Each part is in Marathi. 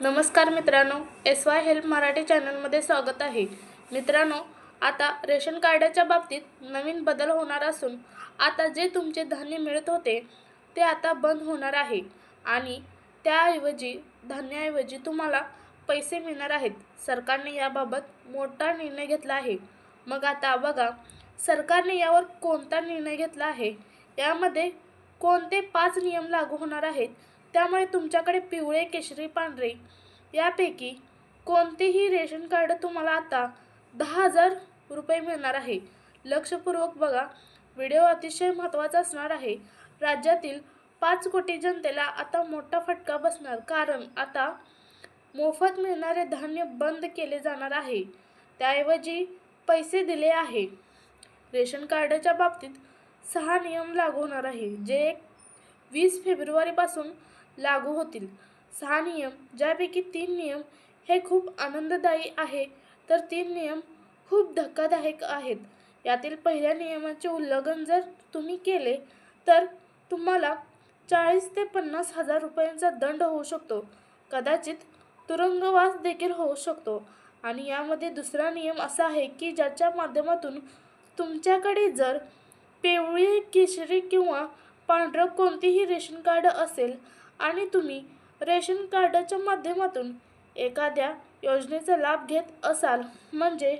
नमस्कार मित्रांनो एस वाय हेल्प मराठी चॅनलमध्ये स्वागत आहे. मित्रांनो आता रेशन कार्डाच्या बाबतीत नवीन बदल होणार असून आता जे तुमचे धान्य मिळत होते ते आता बंद होणार आहे. आणि त्याऐवजी धान्याऐवजी तुम्हाला पैसे मिळणार आहेत. सरकारने याबाबत मोठा निर्णय घेतला आहे. मग आता बघा सरकारने यावर कोणता निर्णय घेतला आहे? यामध्ये कोणते पाच नियम लागू होणार आहेत? त्यामुळे तुमच्याकडे पिवळे केशरी पांढरे यापैकी कोणतेही रेशन कार्ड तुम्हाला आता दहा हजार रुपये मिळणार आहे. लक्षपूर्वक बघा. व्हिडिओ अतिशय महत्त्वाचा असणार आहे. राज्यातील पाच कोटी जनतेला आता मोठा फटका बसणार कारण आता मोफत मिळणारे धान्य बंद केले जाणार आहे. त्याऐवजी पैसे दिले आहे. रेशन कार्डच्या बाबतीत सहा नियम लागू होणार आहे. जे एक वीस फेब्रुवारीपासून लागू होतील. सहा नियम ज्यापैकी तीन नियम हे खूप आनंददायी आहे तर तीन नियम खूप धक्कादायक आहेत. यातील पहिल्या नियमाचे उल्लंघन जर तुम्ही केले तर तुम्हाला चाळीस ते पन्नास हजार रुपयांचा दंड होऊ शकतो. कदाचित तुरुंगवास देखील होऊ शकतो. आणि यामध्ये दुसरा नियम असा आहे की ज्याच्या माध्यमातून तुमच्याकडे जर पिवळी केशरी किंवा पांढरं कोणतेही रेशन कार्ड असेल आणि तुम्ही रेशन कार्डाच्या माध्यमातून एखाद्या योजनेचा लाभ घेत असाल म्हणजे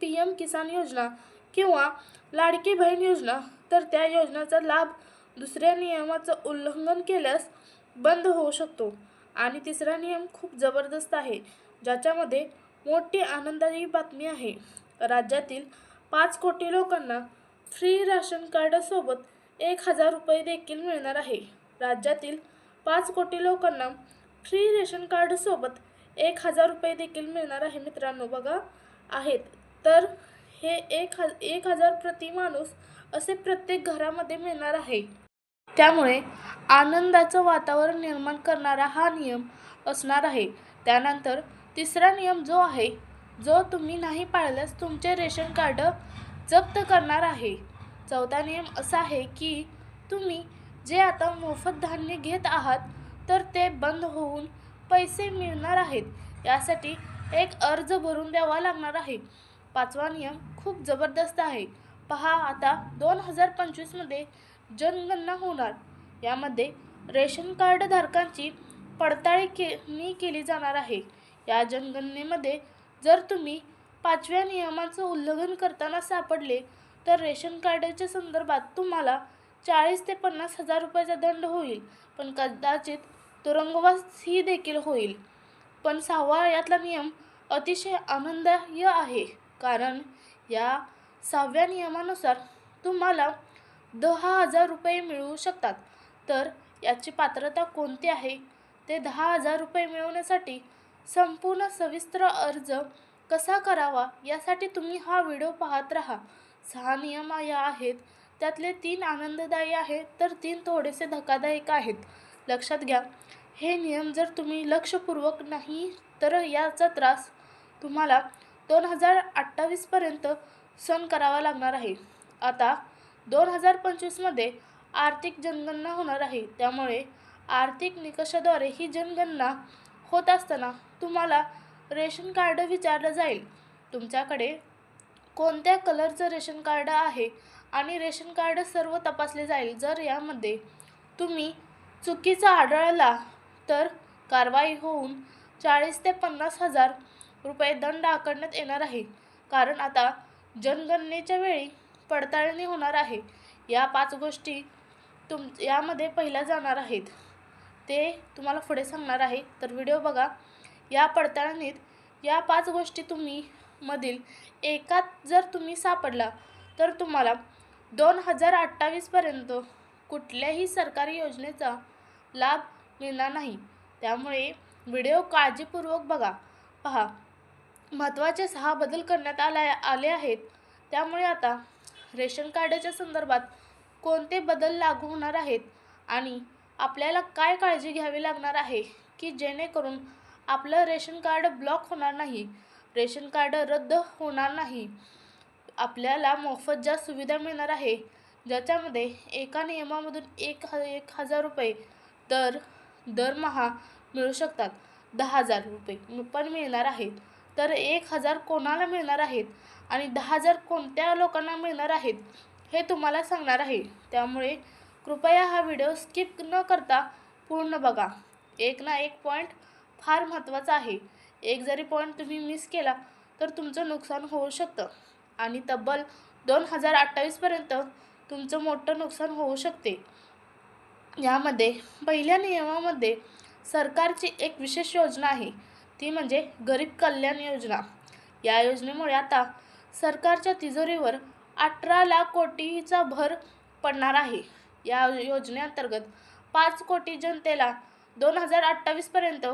पी एम किसान योजना किंवा लाडकी बहीण योजना तर त्या योजनेचा लाभ दुसऱ्या नियमाचं उल्लंघन केल्यास बंद होऊ शकतो. आणि तिसरा नियम खूप जबरदस्त आहे ज्याच्यामध्ये मोठी आनंदाची बातमी आहे. राज्यातील पाच कोटी लोकांना फ्री राशन कार्डासोबत एक हजार रुपये देखील मिळणार आहे. राज्यातील पाच कोटी लोकांना फ्री रेशन कार्डसोबत एक हजार रुपये देखील मिळणार आहे मित्रांनो. बघा आहेत. तर हे एक ह एक हजार प्रति माणूस असे प्रत्येक घरामध्ये मिळणार आहे. त्यामुळे आनंदाचं वातावरण निर्माण करणारा हा नियम असणार आहे. त्यानंतर तिसरा नियम जो आहे जो तुम्ही नाही पाळल्यास तुमचे रेशन कार्ड जप्त करणार आहे. चौथा नियम असा आहे की तुम्ही जे आता मोफत धान्य घेत आहात तर ते बंद होऊन पैसे मिळणार आहेत. यासाठी एक अर्ज भरून द्यावा लागणार आहे. पाचवा नियम खूप जबरदस्त आहे. पहा आता दोन हजार पंचवीसमध्ये जनगणना होणार. यामध्ये रेशन कार्ड धारकांची पडताळी के मी केली जाणार आहे. या जनगणनेमध्ये जर तुम्ही पाचव्या नियमाचं उल्लंघन करताना सापडले तर रेशन कार्डाच्या संदर्भात तुम्हाला चाळीस ते पन्नास हजार रुपयाचा दंड होईल पण कदाचित तुरुंगवास ही देखील होईल. पण सहावा यातला नियम अतिशय आनंददायी आहे कारण या सहाव्या नियमानुसार तुम्हाला दहा हजार रुपये मिळू शकतात. तर याची पात्रता कोणती आहे? ते दहा हजार रुपये मिळवण्यासाठी संपूर्ण सविस्तर अर्ज कसा करावा? यासाठी तुम्ही हा व्हिडिओ पाहत राहा. सहा नियम या आहेत. त्यातले तीन आनंददायी आहेत तर तीन थोडेसे धक्कादायक आहेत. लक्षात घ्या हे नियम जर तुम्ही लक्षपूर्वक नाही तर याचा त्रास तुम्हाला दोन हजार अठ्ठावीसपर्यंत सहन करावा लागणार आहे. आता दोन हजार पंचवीसमध्ये आर्थिक जनगणना होणार आहे. त्यामुळे आर्थिक निकषाद्वारे ही जनगणना होत असताना तुम्हाला रेशन कार्ड विचारलं जाईल. तुमच्याकडे कोणत्या कलरचं रेशन कार्ड आहे? आणि रेशन कार्ड सर्व तपासले जाईल. जर यामध्ये तुम्ही चुकीचा आढळला तर कारवाई होऊन चाळीस ते पन्नास हजार रुपये दंड आकारण्यात येणार आहे. कारण आता जनगणनेच्या वेळी पडताळणी होणार आहे. या पाच गोष्टी तुम यामध्ये पहिल्या जाणार आहेत. ते तुम्हाला पुढे सांगणार आहे. तर व्हिडिओ बघा. या पडताळणीत या पाच गोष्टी तुम्ही मधील एकात जर तुम्ही सापडला तर तुम्हाला दोन हजार अठ्ठावीसपर्यंत कुठल्याही सरकारी योजनेचा लाभ मिळणार नाही. त्यामुळे व्हिडिओ काळजीपूर्वक बघा. पहा महत्त्वाचे सहा बदल करण्यात आला आले आहेत. त्यामुळे आता रेशन कार्डाच्या संदर्भात कोणते बदल लागू होणार आहेत आणि आपल्याला काय काळजी घ्यावी लागणार आहे की जेणेकरून आपलं रेशन कार्ड ब्लॉक होणार नाही रेशन कार्ड रद्द होणार नाही? आपल्याला मोफत ज्या सुविधा मिळणार आहे ज्याच्यामध्ये एका नियमामधून एक ह एक हजार रुपये दर दरमहा मिळू शकतात. दहा हजार रुपये पण मिळणार आहेत. तर एक हजार कोणाला मिळणार आहेत आणि दहा हजार कोणत्या लोकांना मिळणार आहेत हे तुम्हाला सांगणार आहे. त्यामुळे कृपया हा व्हिडिओ स्किप न करता पूर्ण बघा. एक ना एक पॉईंट फार महत्त्वाचा आहे. एक जरी पॉईंट तुम्ही मिस केला तर तुमचं नुकसान होऊ शकतं. आणि तब्बल दोन हजार अठ्ठावीसपर्यंत तुमचं मोठं नुकसान होऊ शकते. यामध्ये पहिल्या नियमामध्ये सरकारची एक विशेष योजना आहे. ती म्हणजे गरीब कल्याण योजना. या योजनेमुळे आता सरकारच्या तिजोरीवर अठरा लाख कोटीचा भर पडणार आहे. या योजनेअंतर्गत पाच कोटी जनतेला दोन हजार अठ्ठावीसपर्यंत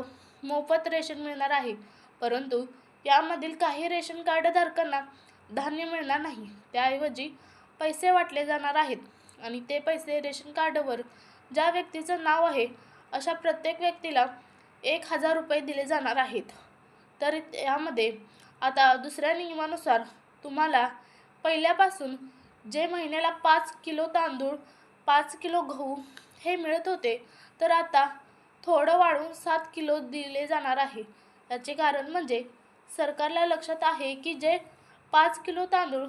मोफत रेशन मिळणार आहे. परंतु यामधील काही रेशन कार्डधारकांना धान्य मिळणार नाही. त्याऐवजी पैसे वाटले जाणार आहेत आणि ते पैसे रेशन कार्डवर ज्या व्यक्तीचं नाव आहे अशा प्रत्येक व्यक्तीला एक हजार रुपये दिले जाणार आहेत. तर यामध्ये आता दुसऱ्या नियमानुसार तुम्हाला पहिल्यापासून जे महिन्याला पाच किलो तांदूळ पाच किलो गहू हे मिळत होते तर आता थोडं वाढून सात किलो दिले जाणार आहे. याचे कारण म्हणजे सरकारला लक्षात आहे की जे पाच किलो तांदूळ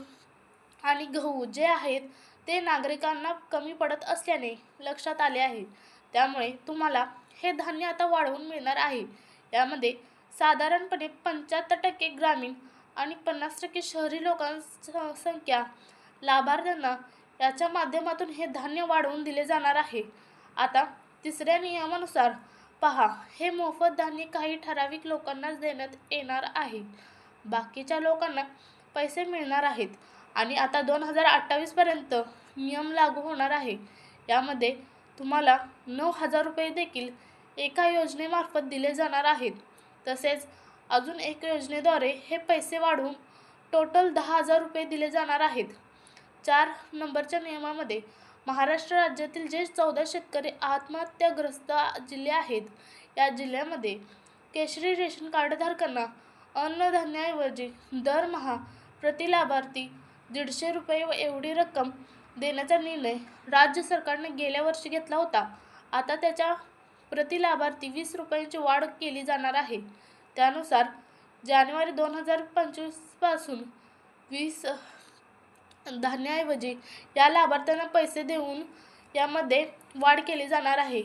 आणि गहू जे आहेत ते नागरिकांना कमी पडत असल्याने लक्षात आले आहे. त्यामुळे तुम्हाला हे धान्य आता वाढवून मिळणार आहे. यामध्ये साधारणपणे पंच्याहत्तर टक्के ग्रामीण आणि पन्नास टक्के शहरी लोकांसंख्या लाभार्थ्यांना याच्या माध्यमातून हे धान्य वाढवून दिले जाणार आहे. आता तिसऱ्या नियमानुसार पहा हे मोफत धान्य काही ठराविक लोकांनाच देण्यात येणार आहे. बाकीच्या लोकांना पैसे मिळणार आहेत. आणि आता दोन हजार अठ्ठावीसपर्यंत नियम लागू होणार आहे. यामध्ये तुम्हाला नऊ हजार रुपये देखील एका योजनेमार्फत दिले जाणार आहेत. तसेच अजून एक योजनेद्वारे हे पैसे वाढवून टोटल दहा हजार रुपये दिले जाणार आहेत. चार नंबरच्या नियमामध्ये महाराष्ट्र राज्यातील जे चौदा शेतकरी आत्महत्याग्रस्त जिल्हे आहेत या जिल्ह्यामध्ये केशरी रेशन कार्डधारकांना अन्नधान्याऐवजी दरमहा प्रति लाभार्थी दीडशे रुपये व एवढी रक्कम देण्याचा निर्णय राज्य सरकारने गेल्या वर्षी घेतला होता. आता त्याच्या प्रति लाभार्थी वीस रुपयांची वाढ केली जाणार आहे. त्यानुसार जानेवारी दोन हजार पंचवीसपासून वीस धान्याऐवजी या लाभार्थ्यांना पैसे देऊन यामध्ये वाढ केली जाणार आहे.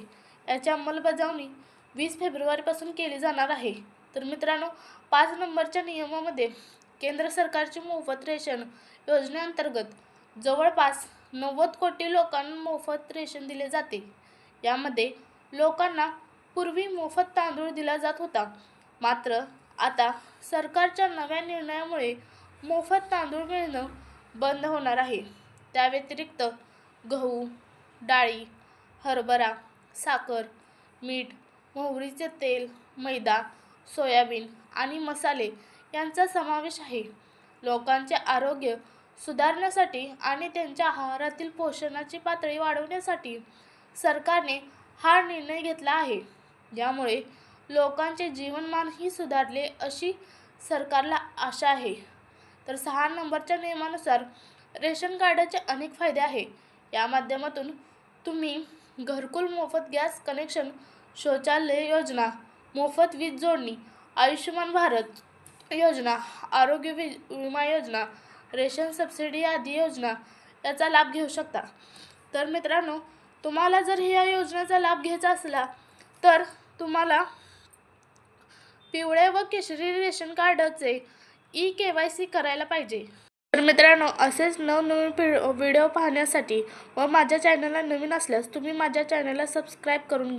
याची अंमलबजावणी वीस फेब्रुवारीपासून केली जाणार आहे. तर मित्रांनो पाच नंबरच्या नियमामध्ये केंद्र सरकारची मोफत रेशन योजनेअंतर्गत जवळपास नव्वद कोटी लोकांना मोफत रेशन दिले जाते. यामध्ये लोकांना पूर्वी मोफत तांदूळ दिला जात होता. मात्र आता सरकारच्या नव्या निर्णयामुळे मोफत तांदूळ मिळणं बंद होणार आहे. त्या व्यतिरिक्त गहू डाळी हरभरा साखर मीठ मोहरीचे तेल मैदा सोयाबीन आणि मसाले यांचा समावेश आहे. लोकांचे आरोग्य सुधारण्यासाठी आणि त्यांच्या आहारातील पोषणाची पातळी वाढवण्यासाठी सरकारने हा निर्णय घेतला आहे. यामुळे लोकांचे जीवनमानही सुधारले अशी सरकारला आशा आहे. तर सहा नंबरच्या नियमानुसार रेशन कार्डाचे अनेक फायदे आहे. या माध्यमातून तुम्ही घरकुल मोफत गॅस कनेक्शन शौचालय योजना मोफत वीज जोडणी आयुष्यमान भारत योजना आरोग्य वि विमा योजना रेशन सबसिडी आदी योजना याचा लाभ घेऊ शकता. तर मित्रांनो तुम्हाला जर ह्या योजनेचा लाभ घ्यायचा असला तर तुम्हाला पिवळे व केशरी रेशन कार्डचे ई के वाय सी करायला पाहिजे. तर मित्रांनो असेच नवनवीन व्हिडिओ पाहण्यासाठी व माझ्या चॅनलला नवीन असल्यास तुम्ही माझ्या चॅनलला सबस्क्राईब करून घ्या.